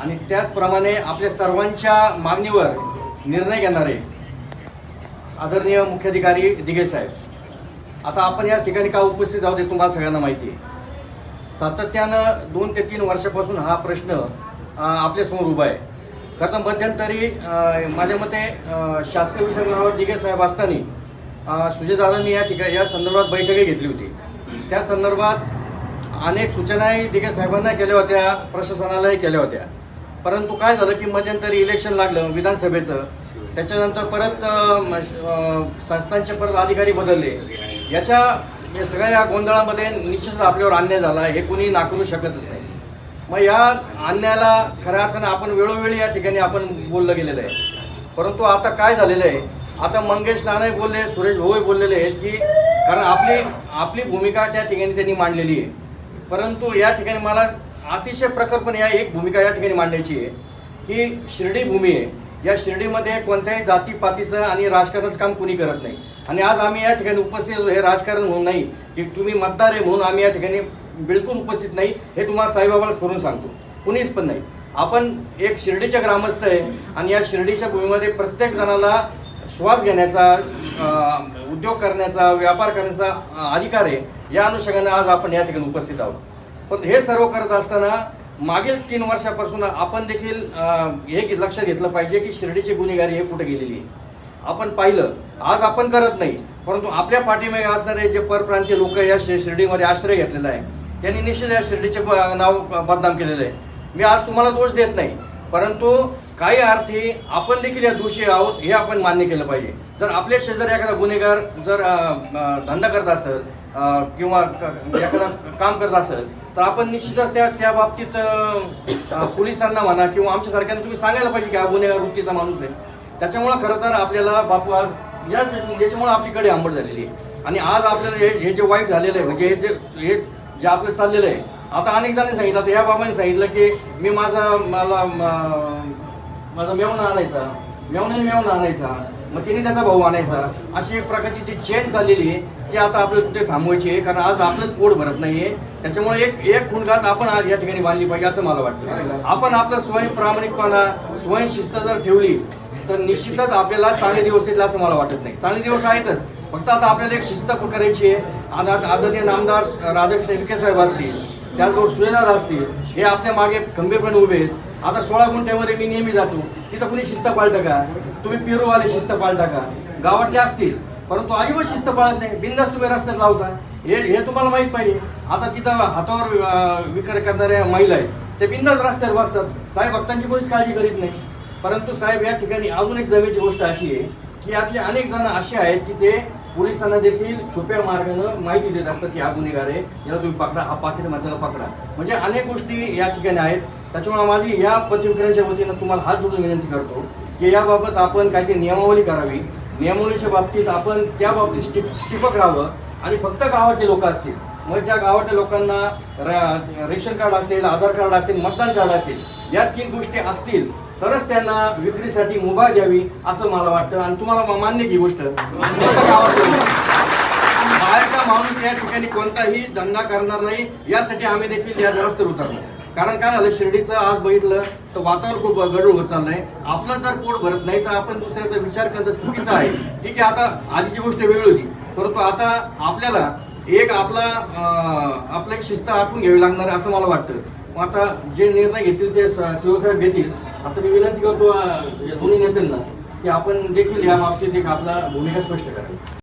आणि त्याचप्रमाणे आपल्या सर्वांच्या मागणीवर निर्णय घेणारे आदरणीय मुख्याधिकारी दिघे साहेब आता आपण या ठिकाणी का उपस्थित आहोत हे तुम्हाला सगळ्यांना माहिती आहे. सातत्यानं दोन ते तीन वर्षापासून हा प्रश्न आपल्यासमोर उभा आहे. खरं तर मध्यंतरी माझ्या मते शासकीय विषयावर दिघे साहेब असताना सुजयदादांनी या ठिकाणी या संदर्भात बैठकही घेतली होती. त्या संदर्भात अनेक सूचनाही दिघे साहेबांना केल्या होत्या प्रशासनालाही केल्या होत्या. परंतु काय झालं की मध्यंतरी इलेक्शन लागलं विधानसभेचं. त्याच्यानंतर परत संस्थांचे परत अधिकारी बदलले. याच्या या सगळ्या या गोंधळामध्ये निश्चितच आपल्यावर अन्याय झाला हे कुणी नाकारू शकतच नाही. मग या अन्यायाला खऱ्या अर्थानं आपण वेळोवेळी या ठिकाणी आपण बोललं गेलेलं आहे. परंतु आता काय झालेलं आहे? आता मंगेश नानाही बोलले सुरेश भाऊही बोललेले आहेत की कारण आपली आपली भूमिका त्या ठिकाणी त्यांनी मांडलेली आहे. परंतु या ठिकाणी मला अतिशय प्रखरपणे या एक भूमिका या ठिकाणी मांडायची आहे की शिर्डी भूमी आहे. या शिर्डीमध्ये कोणत्याही जातीपातीचं आणि राजकारणाचं काम कुणी करत नाही. आणि आज आम्ही या ठिकाणी उपस्थित आहोत, हे राजकारण म्हणून नाही की तुम्ही मतदार आहे म्हणून आम्ही या ठिकाणी बिलकुल उपस्थित नाही हे तुम्हाला साईबाबालाच करून सांगतो. कुणीच पण नाही. आपण एक शिर्डीचे ग्रामस्थ आहे आणि या शिर्डीच्या भूमीमध्ये प्रत्येक जणाला श्वास घेण्याचा उद्योग करण्याचा व्यापार करण्याचा अधिकार आहे. या अनुषंगाने आज आपण या ठिकाणी उपस्थित आहोत. पण हे सर्व करत असताना मागील तीन वर्षापासून आपण देखील हे लक्षात घेतलं पाहिजे की शिर्डीची गुन्हेगारी हे कुठे गेलेली आहे. आपण पाहिलं. आज आपण करत नाही. परंतु आपल्या पाठीमागे असणारे जे परप्रांतीय लोक या शिर्डीमध्ये आश्रय घेतलेला आहे त्यांनी निश्चित या शिर्डीचे नाव बदनाम केलेलं आहे. मी आज तुम्हाला दोष देत नाही. परंतु काही अर्थी आपण देखील या दोषी आहोत हे आपण मान्य केलं पाहिजे. जर आपल्या शेजारी एखादा गुन्हेगार जर धंदा करत असेल किंवा एखादा काम करत असेल तर आपण निश्चितच त्या त्या बाबतीत पोलिसांना म्हणा किंवा आमच्यासारख्यांना तुम्ही सांगायला पाहिजे की हा गुन्हेगार वृत्तीचा माणूस आहे. त्याच्यामुळं खरं तर आपल्याला बापू आज या याच्यामुळं आपलीकडे आंबट झालेली आहे. आणि आज आपल्याला हे हे जे वाईट झालेलं आहे म्हणजे हे जे हे जे आपलं चाललेलं आहे आता अनेक जणांनी सांगितलं आता या बाबांनी सांगितलं की मी माझा मला माझा मेवणा आणायचा. मेवण्याने मेवणा आणायचा. मग तिने त्याचा भाऊ आणायचा. अशी एक प्रकारची जी चेन चाललेली आहे ती आता आपल्याला कुठे थांबवायची आहे. कारण आज आपलंच पोट भरत नाहीये. त्याच्यामुळे एक एक खुणगात आपण आज या ठिकाणी बांधली पाहिजे असं मला वाटतं. आपण आपलं स्वयं प्रामाणिकपणा स्वयं शिस्त जर ठेवली तर निश्चितच आपल्याला चांगले दिवस येतील असं मला वाटत नाही. चांगले दिवस आहेतच. फक्त आता आपल्याला एक शिस्त करायची आहे. आणि आता आदरणीय नामदार राधाकृष्ण विखे साहेब असतील त्याचबरोबर सुरेदार असतील हे आपल्या मागे खंबीरपणे उभे आहेत. आता सोळा गुंठ्यामध्ये मी नेहमी जातो. तिथं कुणी शिस्त पाळतं का? तुम्ही पेरूवाले शिस्त पाळता का? गावातले असतील परंतु अजिबात शिस्त पाळत नाही. बिंदास तुम्ही रस्त्यात लावता. हे हे तुम्हाला माहीत पाहिजे. आता तिथं हातावर विकार करणाऱ्या महिला आहेत. ते बिंदास रस्त्यावर बसतात. साहेब भक्तांची कोणीच काळजी करीत नाही. परंतु साहेब या ठिकाणी अजून एक जमेची गोष्ट अशी आहे की यातले अनेक जण असे आहेत की ते पोलिसांना देखील छुप्या मार्गानं माहिती देत असतात की हा गुन्हेगार आहे याला तुम्ही पकडा हा पाकिट त्याला पकडा. म्हणजे अनेक गोष्टी या ठिकाणी आहेत. त्याच्यामुळे माझी या पत्रविक्रेत्यांच्या वतीनं तुम्हाला हात जोडून विनंती करतो की याबाबत आपण काहीतरी नियमावली करावी. नियमावलीच्या बाबतीत आपण त्या बाबतीत स्टिप स्टिपक राहावं आणि फक्त गावातले लोक असतील. मग त्या गावातल्या लोकांना रेशन कार्ड असेल आधार कार्ड असेल मतदान कार्ड असेल या तीन गोष्टी असतील तरच त्यांना विक्रीसाठी मुभा द्यावी असं मला वाटतं. आणि तुम्हाला मान्य की ही गोष्ट. बाहेरचा माणूस या ठिकाणी कोणताही धंदा करणार नाही. यासाठी आम्ही देखील या रस्त्यावर उतरणार कारण काय झालं शिर्डीचं आज बघितलं तर वातावरण खूप गडूळ होत चाललंय. आपलं जर पोट भरत नाही तर आपण दुसऱ्याचा विचार करणं चुकीचं आहे. ठीक आहे आता आधीची गोष्ट वेगळी होती. परंतु आता आपल्याला एक आपला आपलं एक शिस्त आखून घ्यावी लागणार असं मला वाटतं. मग आता जे निर्णय घेतील ते शिवसाहेब घेतील. आता मी विनंती करतो या दोन्ही नेत्यांना की आपण देखील या बाबतीत एक आपला भूमिका स्पष्ट करावी.